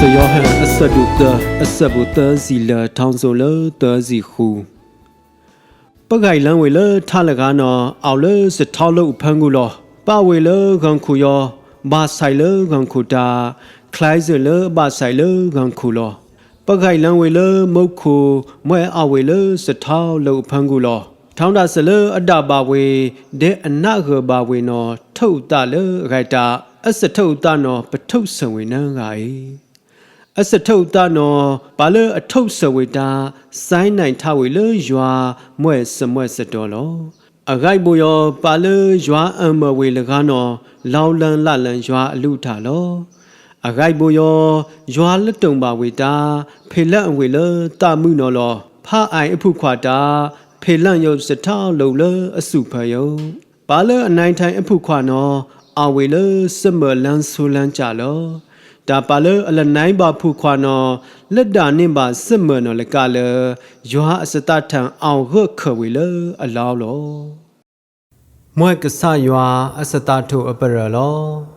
စယောဟန်အစဒုတအစဘူတစီလထောင်းဆိုလတစီခူပဂိုင်လန်ဝေလထလကားနော်အောက်လစထောက်လို့ဖန်ကူလောပဝေလကန်ခူယောဘာဆိုင်လကန်ခူတာခလိုက်ဇလဘာဆိုင်လကန်ခူလောပဂိုင်လန်ဝေလမုတ်ခုမွဲအဝေလစထောက်လို့ဖန်ကူလောထောင်းတာစလအတဘာဝေဒေအနဂဘာဝေနော်ထုတ်တလရိုက်တာအစထုတ်တနော်ပထုတ်ဆံဝေနန်းက အေအစထုတ်တနော်ဘာလအထုတ်ဆဝေတာစိုင်းနိုင်ထဝေလရွာမွဲ့စမွဲ့စတော်လောအဂိုက်ဘူယောပါလရွာအမဝေလကားနော်လောင်လန်လလန်ရွာအလူထလောအဂိုက်ဘူယောရွာလက်တုံပါဝေတာဖေလက်အဝေလတမှုနော်လောဖအိုင်အဖုခွာတာဖေလန့်ယုတ်စထောက်လုံလအစုဖယုတ်ပါလအနိုင်ထိုင်အဖုခွာနော်အဝေလစမလန်ဆူလန်ကြလော ဒါပါလအလနိုင်ပါဖုခွာနော်လက်တာနင့်ပါစမနော်လကလရွာအစတထံအောင်ရခဝေလအလောလောမွဲကဆရွာအစတထုအပရလော